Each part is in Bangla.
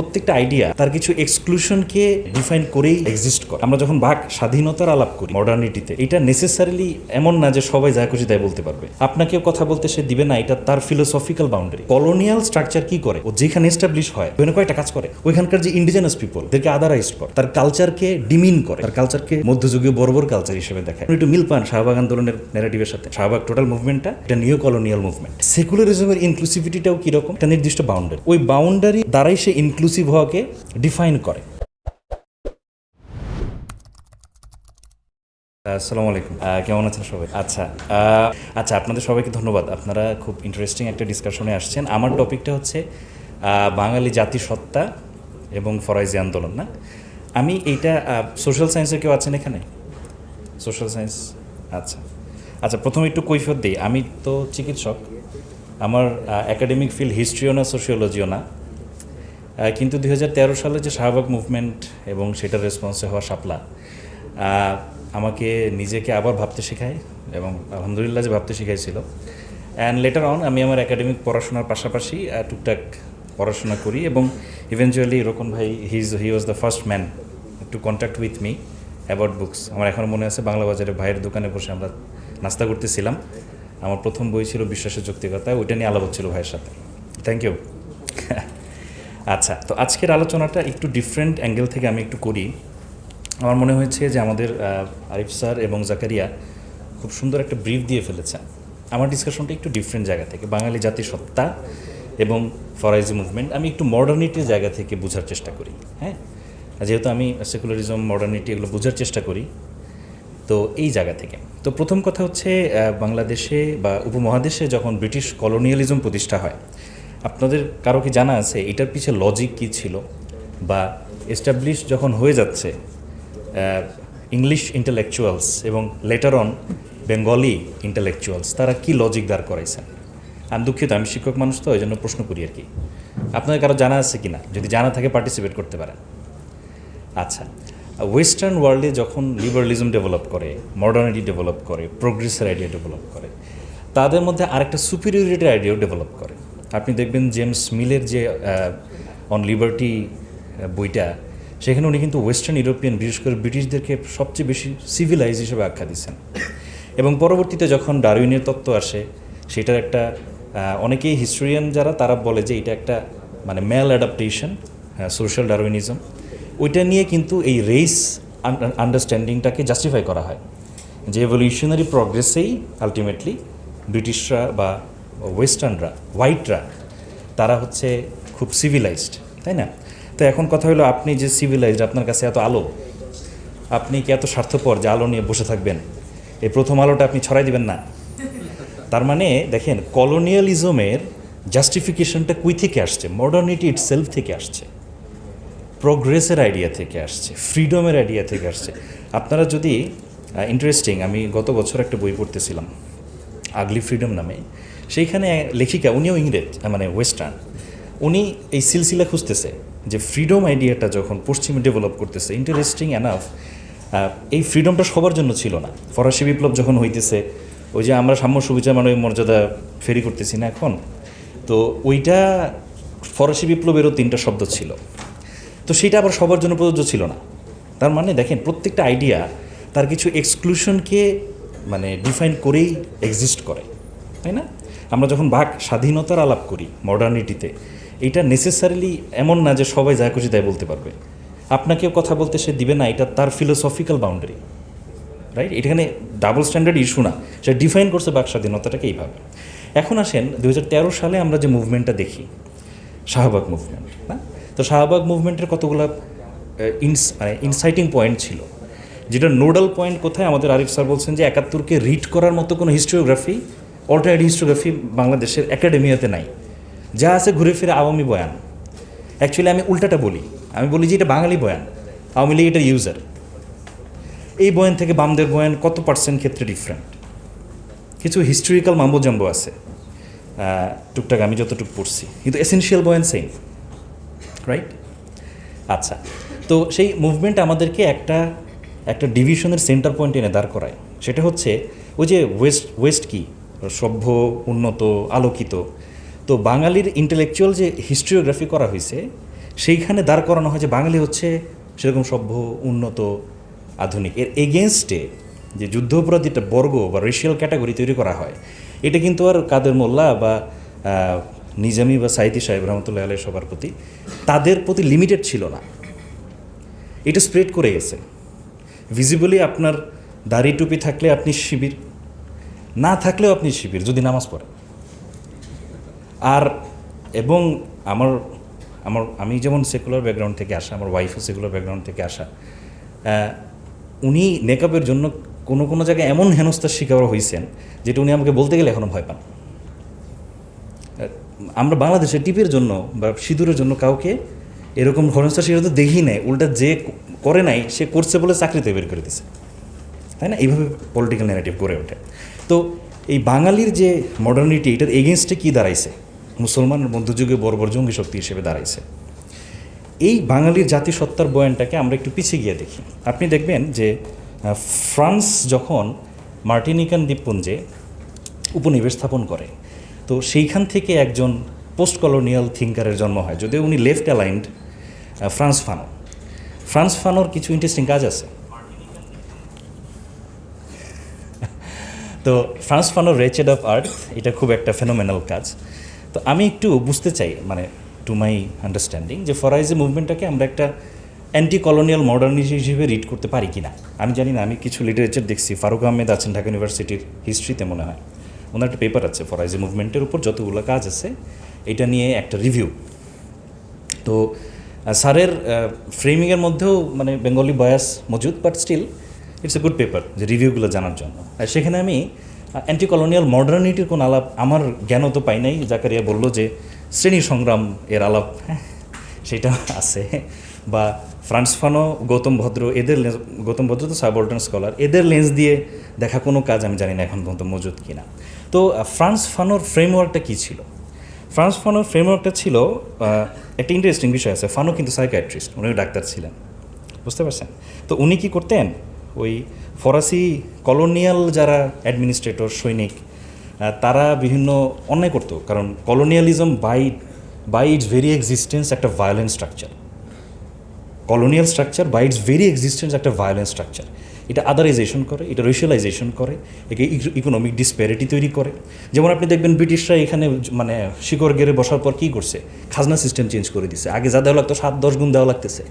প্রত্যেকটা আইডিয়া তার কিছু এক্সক্লুশনকে ডিফাইন করেই এক্সিস্ট করে। আমরা যখন ভাগ স্বাধীনতার আলাপ করি মডার্নিটিতে এটা নেসেসারিলি এমন না যে সবাই যা খুশি তাই বলতে পারবে। আপনাকেও কথা বলতে সে দিবে না, এটা তার ফিলোসফিক্যাল বাউন্ডারি কলোনিয়াল স্ট্রাকচার কি করে? ও যেখানে এস্টাবলিশ হয়, ওখানে কয়টা কাজ করে। ওইখানকার যে ইন্ডিজিনাস পিপল এদেরকে আদারাইজড করে। তার কালচারকে ডিমিন করে। তার কালচারকে মধ্যযুগীয় বর্বর কালচার হিসেবে দেখায়। একটু মিল পান শাহবাগ আন্দোলনের ন্যারেটিভের সাথে। শাহবাগ টোটাল মুভমেন্টটা এটা নিউ কলোনিয়াল মুভমেন্ট সেকুলারিজমের ইনক্লুসিভিটিটাও কীরকম একটা নির্দিষ্ট বাউন্ডারি ওই বাউন্ডারি দ্বারাই সে ইনক্লুসিভ হওয়াকে ডিফাইন করে। আসসালামু আলাইকুম। কেমন আছেন সবাই? আচ্ছা আচ্ছা আপনাদের সবাইকে ধন্যবাদ। আপনারা খুব ইন্টারেস্টিং একটা ডিসকাশনে আসছেন। আমার টপিকটা হচ্ছে বাঙালি জাতিসত্তা এবং ফরাইজি আন্দোলন না? আমি এইটা সোশ্যাল সায়েন্সের কেউ আছেন এখানে? সোশ্যাল সায়েন্স আচ্ছা আচ্ছা প্রথমে একটু কৈফত দিই। আমি তো চিকিৎসক আমার একাডেমিক ফিল্ড হিস্ট্রিও না সোশিওলজিও না। কিন্তু দু হাজার তেরো সালে যে শাহবাগ মুভমেন্ট এবং সেটার রেসপন্সে হওয়া আহ, আমাকে নিজেকে আবার ভাবতে শেখায় এবং আলহামদুলিল্লাহ যে ভাবতে শিখাইছিল। অ্যান্ড লেটার অন আমি আমার একাডেমিক পড়াশোনার পাশাপাশি টুকটাক পড়াশোনা করি এবং ইভেনচুয়ালি রকম ভাই his he was the first man to contact with me about books আমার এখন মনে আছে বাংলা বাজারে ভাইয়ের দোকানে বসে আমরা নাস্তা করতেছিলাম। আমার প্রথম বই ছিল বিশ্বাসের যৌক্তিকতা ওইটা নিয়ে আলাপ হচ্ছিল ভাইয়ের সাথে। থ্যাংক ইউ আচ্ছা তো আজকের আলোচনাটা একটু ডিফারেন্ট অ্যাঙ্গেল থেকে আমি একটু করি। আমার মনে হয়েছে যে আমাদের আরিফ স্যার এবং জাকারিয়া খুব সুন্দর একটা ব্রিফ দিয়ে ফেলেছেন। আমার ডিসকাশনটা একটু ডিফারেন্ট জায়গা থেকে, বাঙালি জাতিসত্তা এবং ফরাইজি মুভমেন্ট আমি একটু মডার্নিটির জায়গা থেকে বোঝার চেষ্টা করি হ্যাঁ? যেহেতু আমি সেকুলারিজম মডার্নিটি এগুলো বোঝার চেষ্টা করি, তো এই জায়গা থেকে। তো প্রথম কথা হচ্ছে বাংলাদেশে বা উপমহাদেশে যখন ব্রিটিশ কলোনিয়ালিজম প্রতিষ্ঠা হয় আপনাদের কারও কি জানা আছে এটার পিছে লজিক কি ছিল? বা এস্টাবলিশ যখন হয়ে যাচ্ছে ইংলিশ ইন্টেলেকচুয়ালস এবং লেটার অন বেঙ্গলি ইন্টেলেকচুয়ালস তারা কি লজিক দাঁড় করাইছেন? আমি দুঃখিত, আমি শিক্ষক মানুষ তো ওই জন্য প্রশ্ন করি আর কি। আপনাদের কারও জানা আছে কি না যদি জানা থাকে পার্টিসিপেট করতে পারেন। আচ্ছা ওয়েস্টার্ন ওয়ার্ল্ডে যখন লিবারালিজম ডেভেলপ করে মডার্নিটি ডেভেলপ করে প্রোগ্রেসের আইডিয়া ডেভেলপ করে, তাদের মধ্যে আরেকটা সুপিরিয়রিটির আইডিয়াও ডেভেলপ করে। আপনি দেখবেন জেমস মিলের যে অন লিবার্টি বইটা, সেখানে উনি কিন্তু ওয়েস্টার্ন ইউরোপিয়ান বিশেষ করে ব্রিটিশদেরকে সবচেয়ে বেশি সিভিলাইজ হিসেবে আখ্যা দিচ্ছেন এবং পরবর্তীতে যখন ডারউইনের তত্ত্ব আসে, সেটার একটা অনেকেই হিস্টোরিয়ান যারা, তারা বলে যে এটা একটা মানে ম্যাল অ্যাডাপ্টেশন সোশ্যাল ডারউইনিজম ওইটা নিয়ে কিন্তু এই রেস আন্ডারস্ট্যান্ডিংটাকে জাস্টিফাই করা হয়। যে এভলিউশনারি প্রগ্রেসেই আলটিমেটলি ব্রিটিশরা বা ওয়েস্টার্নরা হোয়াইটরা তারা হচ্ছে খুব সিভিলাইজড তাই না? তো এখন কথা হলো আপনি যে সিভিলাইজড আপনার কাছে এত আলো, আপনি কি এত স্বার্থপর যে আলো নিয়ে বসে থাকবেন? এই প্রথম আলোটা আপনি ছড়াই দিবেন না। তার মানে দেখেন কলোনিয়ালিজমের জাস্টিফিকেশনটা কুই থেকে আসছে? মডার্নিটি ইটসেলফ থেকে আসছে। প্রোগ্রেসের আইডিয়া থেকে আসছে। ফ্রিডমের আইডিয়া থেকে আসছে। আপনারা যদি ইন্টারেস্টিং আমি গত বছর একটা বই পড়তেছিলাম। আগলি ফ্রিডম নামে। সেইখানে লেখিকা, উনিও ইংরেজ মানে ওয়েস্টার্ন উনি এই সিলসিলা খুঁজতেছে যে ফ্রিডম আইডিয়াটা যখন পশ্চিমে ডেভেলপ করতেছে ইন্টারেস্টিং অ্যানাফ এই ফ্রিডমটা সবার জন্য ছিল না। ফরাসি বিপ্লব যখন হইতেছে, ওই যে আমরা সাম্য সুবিচার মানবিক মর্যাদা ফেরি করতেছি না এখন, তো ওইটা ফরাসি বিপ্লবেরও তিনটা শব্দ ছিল। তো সেটা আবার সবার জন্য প্রযোজ্য ছিল না। তার মানে দেখেন, প্রত্যেকটা আইডিয়া তার কিছু এক্সক্লুশনকে মানে ডিফাইন করেই এক্সিস্ট করে, তাই না? আমরা যখন ভাগ স্বাধীনতার আলাপ করি মডার্নিটিতে এটা নেসেসারিলি এমন না যে সবাই যা খুশি তাই বলতে পারবে। আপনাকেও কথা বলতে সে দিবে না, এটা তার ফিলোসফিক্যাল বাউন্ডারি রাইট এখানে ডাবল স্ট্যান্ডার্ড ইস্যু না, সে ডিফাইন করছে বাক স্বাধীনতাটাকে এইভাবে। এখন আসেন দু হাজার তেরো সালে আমরা যে মুভমেন্টটা দেখি, শাহবাগ মুভমেন্ট না? তো শাহবাগ মুভমেন্টের কতগুলো ইনস মানে ইনসাইটিং পয়েন্ট ছিল? যেটা নোডাল পয়েন্ট কোথায়, আমাদের আরিফ স্যার বলছেন যে একাত্তরকে রিড করার মতো কোনো হিস্টোগ্রাফি অল্টারনেট হিস্টোগ্রাফি বাংলাদেশের একাডেমিয়াতে নাই। যা আছে ঘুরে ফিরে আওয়ামী বয়ান। অ্যাকচুয়ালি আমি উল্টাটা বলি। আমি বলি যে এটা বাঙালি বয়ান। আওয়ামী লীগ এটা ইউজার এই বয়ান থেকে বামদের বয়ান কত পার্সেন্ট ক্ষেত্রে ডিফারেন্ট কিছু হিস্টোরিক্যাল মাম্বোজাম্বো আছে। টুকটাক আমি যতটুকু পড়ছি। কিন্তু এসেনশিয়াল বয়ান সেম রাইট আচ্ছা তো সেই মুভমেন্ট আমাদেরকে একটা একটা ডিভিশনের সেন্টার পয়েন্ট এনে দাঁড় করায়। সেটা হচ্ছে ওই যে ওয়েস্ট ওয়েস্ট কি? সভ্য, উন্নত, আলোকিত। তো বাঙালির ইন্টেলেকচুয়াল যে হিস্ট্রিওগ্রাফি করা হয়েছে, সেইখানে দাঁড় করানো হয় যে বাঙালি হচ্ছে সেরকম সভ্য, উন্নত, আধুনিক। এর এগেনস্টে যে যুদ্ধাপরাধীটা বর্গ বা রেশিয়াল ক্যাটাগরি তৈরি করা হয়, এটা কিন্তু আর কাদের মোল্লা বা নিজামি বা সাইদি সাহেব রহমতুল্লাহ আলাই সবার প্রতি তাদের প্রতি লিমিটেড ছিল না। এটা স্প্রেড করে গেছে। ভিজিবলি আপনার দাড়ি টুপি থাকলে আপনি শিবির, না থাকলেও আপনি শিবির যদি নামাজ পড়েন। আর এবং আমার আমার, আমি যেমন সেকুলার ব্যাকগ্রাউন্ড থেকে আসা, আমার ওয়াইফও সেকুলার ব্যাকগ্রাউন্ড থেকে আসা উনি নেকআপের জন্য কোনো কোনো জায়গায় এমন হেনস্থার শিকার হয়েছেন যেটা উনি আমাকে বলতে গেলে এখনও ভয় পান। আমরা বাংলাদেশে টিপের জন্য বা সিঁদুরের জন্য কাউকে এরকম হেনস্থার শিকার তো দেখি নাই, উল্টা যে করে নাই, সে করছে বলে চাকরিতে বের করে দিছে। তাই না? এইভাবে পলিটিক্যাল ন্যারেটিভ গড়ে ওঠে। তো এই বাঙালির যে মডার্নিটি এটার এগেনস্টে কী দাঁড়াইছে? মুসলমানের মধ্যযুগে বর্বর জঙ্গি শক্তি হিসেবে দাঁড়াইছে। এই বাঙালির জাতিসত্তার বয়ানটাকে আমরা একটু পিছিয়ে গিয়ে দেখি। আপনি দেখবেন যে ফ্রান্স যখন মার্টিনিকান দ্বীপপুঞ্জে উপনিবেশ স্থাপন করে, তো সেইখান থেকে একজন পোস্ট কলোনিয়াল থিঙ্কারের জন্ম হয়, যদিও উনি left aligned Frantz Fanon Frantz ফানোর কিছু ইন্টারেস্টিং কাজ আছে। তো Frantz Fanon wretched of earth এটা খুব একটা ফেনোমেনাল কাজ। তো আমি একটু বুঝতে চাই মানে টু মাই আন্ডারস্ট্যান্ডিং যে ফরাইজে মুভমেন্টটাকে আমরা একটা অ্যান্টি কলোনিয়াল মডার্নিটি হিসেবে রিড করতে পারি কি না আমি জানি না, আমি কিছু লিটারেচার দেখছি, ফারুক আহমেদ আছেন ঢাকা ইউনিভার্সিটির হিস্ট্রিতে মনে হয়। ওনার একটা পেপার আছে ফরাইজে মুভমেন্টের উপর, যতগুলো কাজ আছে, এটা নিয়ে একটা রিভিউ তো স্যারের ফ্রেমিংয়ের মধ্যেও মানে বেঙ্গলি বয়াস মজুদ but still it's a good paper যে রিভিউগুলো জানার জন্য। আর সেখানে আমি অ্যান্টি কলোনিয়াল মডার্নিটির কোনো আলাপ আমার জ্ঞানও তো পাই নাই। জাকারিয়া বলল যে শ্রেণি সংগ্রাম এর আলাপ হ্যাঁ, সেটা আছে। বা ফ্রান্স ফানো গৌতম ভদ্র এদের লেন্স- গৌতম ভদ্র তো সাবঅর্ডিনেট স্কলার এদের লেন্স দিয়ে দেখা কোনো কাজ আমি জানি না এখন পর্যন্ত মজুদ কিনা। তো ফ্রান্স ফানোর ফ্রেমওয়ার্কটা কী ছিল? ফ্রান্স ফানোর ফ্রেমওয়ার্কটা ছিল একটা ইন্টারেস্টিং বিষয় আছে। ফানো কিন্তু সাইকাট্রিস্ট উনিও ডাক্তার ছিলেন। বুঝতে পারছেন? তো উনি কি করতেন? ওই ফরাসি কলোনিয়াল যারা অ্যাডমিনিস্ট্রেটর সৈনিক তারা বিভিন্ন অন্যায় করতো। কারণ colonialism by by its very existence একটা violent structure colonial structure by its very existence একটা ভায়োলেন্ট স্ট্রাকচার এটা আদারাইজেশন করে, এটা রেশিয়ালাইজেশন করে, একে ইকোনমিক ডিসপ্যারিটি তৈরি করে। যেমন আপনি দেখবেন ব্রিটিশরা এখানে মানে শিকড় গেড়ে বসার পর কী করছে? খাজনা সিস্টেম চেঞ্জ করে দিছে। আগে যা দেওয়া লাগতো সাত, দশ গুণ দেওয়া লাগতেছে।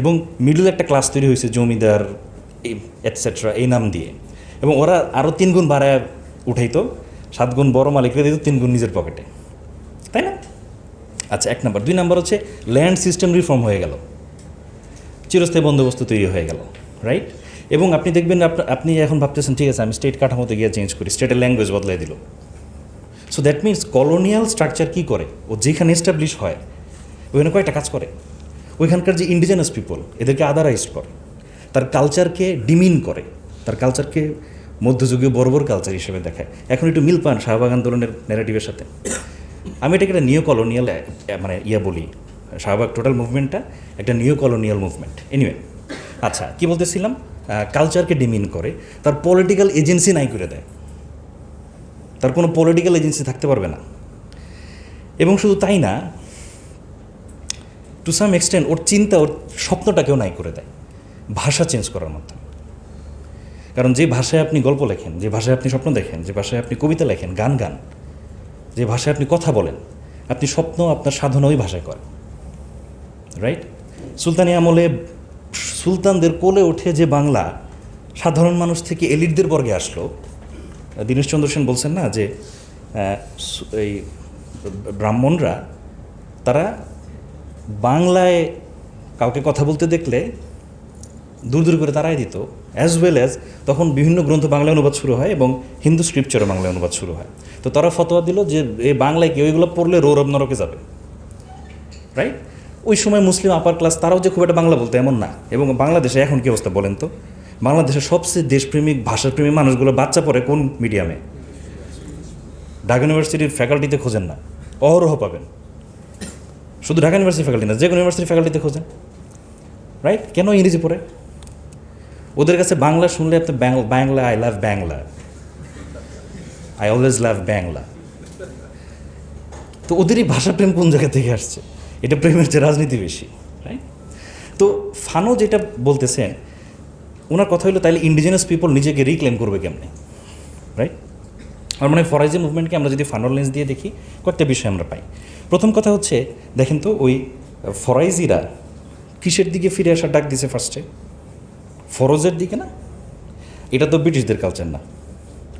এবং মিডল একটা ক্লাস তৈরি হয়েছে, জমিদার এটসেট্রা এই নাম দিয়ে। এবং ওরা আরও তিন গুণ বাড়ায় উঠাইতো, সাত গুণ বড় মালিকরা দিত, তিন গুণ নিজের পকেটে তাই না? আচ্ছা এক নম্বর। দুই নম্বর হচ্ছে ল্যান্ড সিস্টেম রিফর্ম হয়ে গেল। চিরস্থায়ী বন্দোবস্ত তৈরি হয়ে গেল রাইট এবং আপনি দেখবেন আপনি এখন ভাবতেছেন, ঠিক আছে, আমি স্টেট কাঠামোতে গিয়ে চেঞ্জ করি স্টেটের ল্যাঙ্গুয়েজ বদলাই দিল। So that means colonial structure কী করে? ও যেখানে এস্টাবলিশ হয়, ওখানে কয়েকটা কাজ করে। ওইখানকার যে ইন্ডিজিনাস পিপল এদেরকে আদারাইজড করে। তার কালচারকে ডিমিন করে। তার কালচারকে মধ্যযুগীয় বর্বর কালচার হিসেবে দেখায়। এখন একটু মিল পান শাহবাগ আন্দোলনের ন্যারেটিভের সাথে। আমি এটাকে একটা নিও কলোনিয়াল মানে ইয়া বলি, শাহবাগ টোটাল মুভমেন্টটা একটা নিও কলোনিয়াল মুভমেন্ট এনিওয়ে আচ্ছা কি বলতেছিলাম? কালচারকে ডিমিন করে, তার পলিটিক্যাল এজেন্সি নাই করে দেয়। তার কোনো পলিটিক্যাল এজেন্সি থাকতে পারবে না। এবং শুধু তাই না টু সাম এক্সটেন্ট ওর চিন্তা, ওর স্বপ্নটাকেও নাই করে দেয়, ভাষা চেঞ্জ করার মাধ্যমে। কারণ যে ভাষায় আপনি গল্প লেখেন, যে ভাষায় আপনি স্বপ্ন দেখেন, যে ভাষায় আপনি কবিতা লেখেন, গান গান, যে ভাষায় আপনি কথা বলেন, আপনি স্বপ্ন আপনার সাধনা ওই ভাষায় করেন। রাইট সুলতানি আমলে সুলতানদের কোলে ওঠে যে বাংলা, সাধারণ মানুষ থেকে এলিটদের বর্গে আসলো। দীনেশচন্দ্র সেন বলছেন না যে এই ব্রাহ্মণরা, তারা বাংলায় কাউকে কথা বলতে দেখলে দূর দূর করে তারাই দিত। অ্যাজ ওয়েল অ্যাজ তখন বিভিন্ন গ্রন্থ বাংলায় অনুবাদ শুরু হয় এবং হিন্দু স্ক্রিপচারও বাংলায় অনুবাদ শুরু হয়। তো তারা ফতোয়া দিল যে এই বাংলায় কেউ এগুলো পড়লে রৌরব নরকে যাবে। রাইট ওই সময় মুসলিম আপার ক্লাস তারাও যে খুব একটা বাংলা বলতো, এমন না। এবং বাংলাদেশে এখন কী অবস্থা বলেন তো? বাংলাদেশের সবচেয়ে দেশপ্রেমিক, ভাষাপ্রেমী মানুষগুলো বাচ্চা পড়ে কোন মিডিয়ামে ঢাকা ইউনিভার্সিটির ফ্যাকাল্টিতে খোঁজেন না। অহরহ পাবেন। শুধু ঢাকা ইউনিভার্সিটি ফ্যাকাল্টি না, যে কোনো ইউনিভার্সিটি ফ্যাকাল্টিতে খোঁজেন। রাইট কেন ইংরেজি পড়ে? ওদের কাছে বাংলা শুনলে আপনি Bangla I love Bangla. I always love Bangla. তো ওদেরই ভাষাপ্রেম কোন জায়গা থেকে আসছে? এটা প্রেমের যে রাজনীতি বেশি রাইট তো ফানো যেটা বলতেছেন ওনার কথা হলো তাহলে ইন্ডিজিনাস পিপল নিজেকে রিক্লেম করবে কেমনে রাইট আর মানে ফরাইজি মুভমেন্টকে আমরা যদি ফানোর লেন্স দিয়ে দেখি, কয়েকটা বিষয় আমরা পাই। প্রথম কথা হচ্ছে, দেখেন তো ওই ফরাইজিরা কিসের দিকে ফিরে আসার ডাক দিছে ফার্স্টে ফরজের দিকে না? এটা তো ব্রিটিশদের কালচার না,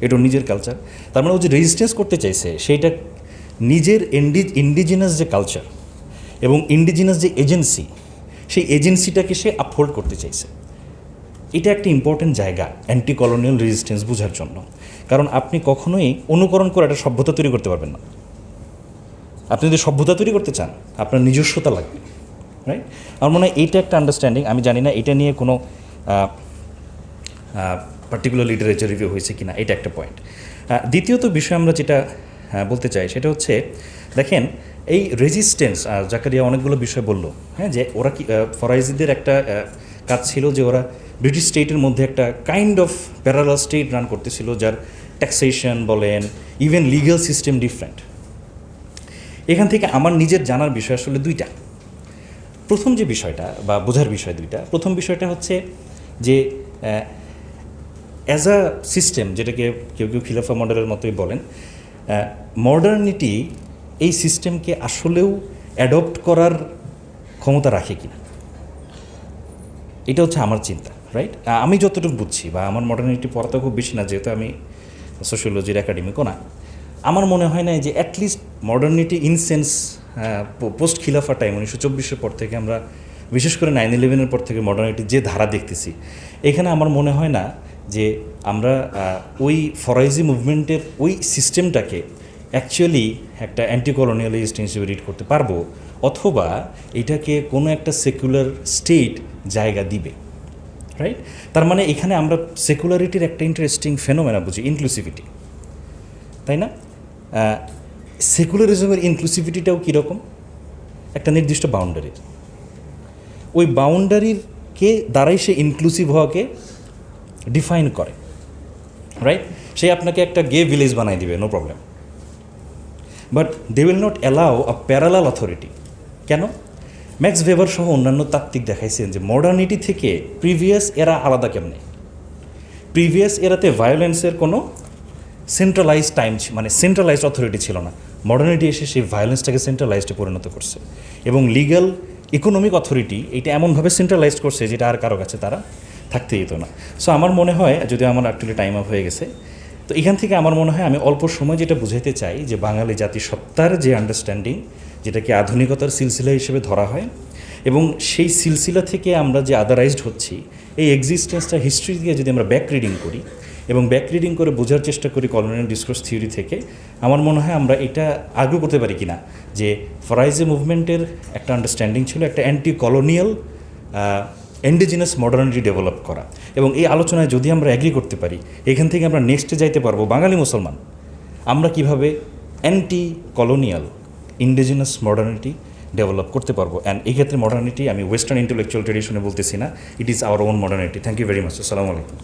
এটা নিজের কালচার তার মানে ও যে রেজিস্ট্যান্স করতে চাইছে সেইটা নিজের ইন্ডি ইন্ডিজিনাস যে কালচার এবং ইন্ডিজিনাস যে এজেন্সি সেই এজেন্সিটাকে সে আপহোল্ড করতে চাইছে। এটা একটা ইম্পর্টেন্ট জায়গা অ্যান্টি কলোনিয়াল রেজিস্ট্যান্স বোঝার জন্য। কারণ আপনি কখনোই অনুকরণ করে একটা সভ্যতা তৈরি করতে পারবেন না। আপনি যদি সভ্যতা তৈরি করতে চান, আপনার নিজস্বতা লাগবে রাইট আমার মনে হয় এইটা একটা আন্ডারস্ট্যান্ডিং আমি জানি না এটা নিয়ে কোনো পার্টিকুলার লিটারেচার রিভিউ হয়েছে কি না এটা একটা পয়েন্ট দ্বিতীয়ত বিষয় আমরা যেটা বলতে চাই, সেটা হচ্ছে, দেখেন এই রেজিস্ট্যান্স জাকারিয়া অনেকগুলো বিষয় বলল হ্যাঁ যে ওরা কি ফরাইজিদের একটা কাজ ছিল যে ওরা ব্রিটিশ স্টেটের মধ্যে একটা kind of parallel state run করতেছিল, যার ট্যাক্সেশন বলেন ইভেন লিগাল সিস্টেম ডিফারেন্ট এখান থেকে আমার নিজের জানার বিষয় আসলে দুইটা। প্রথম যে বিষয়টা, বা বোঝার বিষয় দুইটা, প্রথম বিষয়টা হচ্ছে যে অ্যাজ আ সিস্টেম যেটাকে কেউ কেউ খিলাফা মডেলের মতোই বলেন মডার্নিটি এই সিস্টেমকে আসলেও অ্যাডপ্ট করার ক্ষমতা রাখে কিনা? এটা হচ্ছে আমার চিন্তা রাইট আমি যতটুকু বুঝছি বা আমার মডার্নিটি পড়াতে খুব বেশি না, যেহেতু আমি সোশিওলজির একাডেমিকও না, আমার মনে হয় না যে at least modernity in sense post খিলাফা টাইম উনিশশো চব্বিশের পর থেকে আমরা, বিশেষ করে নাইন ইলেভেনের পর থেকে মডার্নিটি যে ধারা দেখতেছি, এখানে আমার মনে হয় না যে আমরা ওই ফরাইজি মুভমেন্টের ওই সিস্টেমটাকে অ্যাকচুয়ালি একটা অ্যান্টি কলোনিয়ালিস্ট হিসেবে রিড করতে পারব, অথবা এটাকে কোনো একটা সেকুলার স্টেট জায়গা দিবে রাইট তার মানে এখানে আমরা সেকুলারিটির একটা ইন্টারেস্টিং ফেনোমেনা বুঝি ইনক্লুসিভিটি তাই না? সেকুলারিজমের ইনক্লুসিভিটিটাও কীরকম? একটা নির্দিষ্ট বাউন্ডারির ওই বাউন্ডারির কে দ্বারাই সে ইনক্লুসিভ হওয়াকে ডিফাইন করে রাইট সে আপনাকে একটা গে ভিলেজ বানাই দিবে no problem but they will not allow a parallel authority কেন? ম্যাক্স ভেবার সহ অন্যান্য তাত্ত্বিক দেখাইছেন যে মডার্নিটি থেকে প্রিভিয়াস এরা আলাদা কেমনে? প্রিভিয়াস এরাতে ভায়োলেন্সের কোনো সেন্ট্রালাইজ টাইম মানে সেন্ট্রালাইজড অথরিটি ছিল না। মডার্নিটি এসে সেই ভায়োলেন্সটাকে সেন্ট্রালাইজডে পরিণত করছে। এবং লিগ্যাল ইকোনমিক অথরিটি এটা এমনভাবে সেন্ট্রালাইজড করছে যেটা আর কারও কাছে তারা থাকতে দিত না। সো আমার মনে হয় যদি আমার অ্যাকচুয়ালি টাইম আপ হয়ে গেছে তো এখান থেকে আমার মনে হয় আমি অল্প সময় যেটা বুঝাইতে চাই যে বাঙালি জাতি সত্তার যে আন্ডারস্ট্যান্ডিং যেটাকে আধুনিকতার সিলসিলা হিসেবে ধরা হয়, এবং সেই সিলসিলা থেকে আমরা যে আদারাইজড হচ্ছি, এই এক্সিস্টেন্সটা হিস্ট্রি দিয়ে যদি আমরা ব্যাক রিডিং করি, এবং ব্যাক রিডিং করে বোঝার চেষ্টা করি কলোনিয়াল ডিসকোর্স থিওরি থেকে, আমার মনে হয় আমরা এটা আগ্রহ করতে পারি কিনা, যে ফরাইজে মুভমেন্টের একটা আন্ডারস্ট্যান্ডিং ছিল একটা anti colonial indigenous modernity develop করা। এবং এই আলোচনায় যদি আমরা অ্যাগ্রি করতে পারি, এখান থেকে আমরা নেক্সটে যাইতে পারব বাঙালি মুসলমান। আমরা কীভাবে anti colonial indigenous modernity develop করতে পারব? অ্যান্ড এই ক্ষেত্রে মডার্নিটি আমি ওয়েস্টার্ন ইন্টেলেকচুয়াল ট্রেডিশনে বলতেছি না it is our own modernity thank you very much আসসালামু আলাইকুম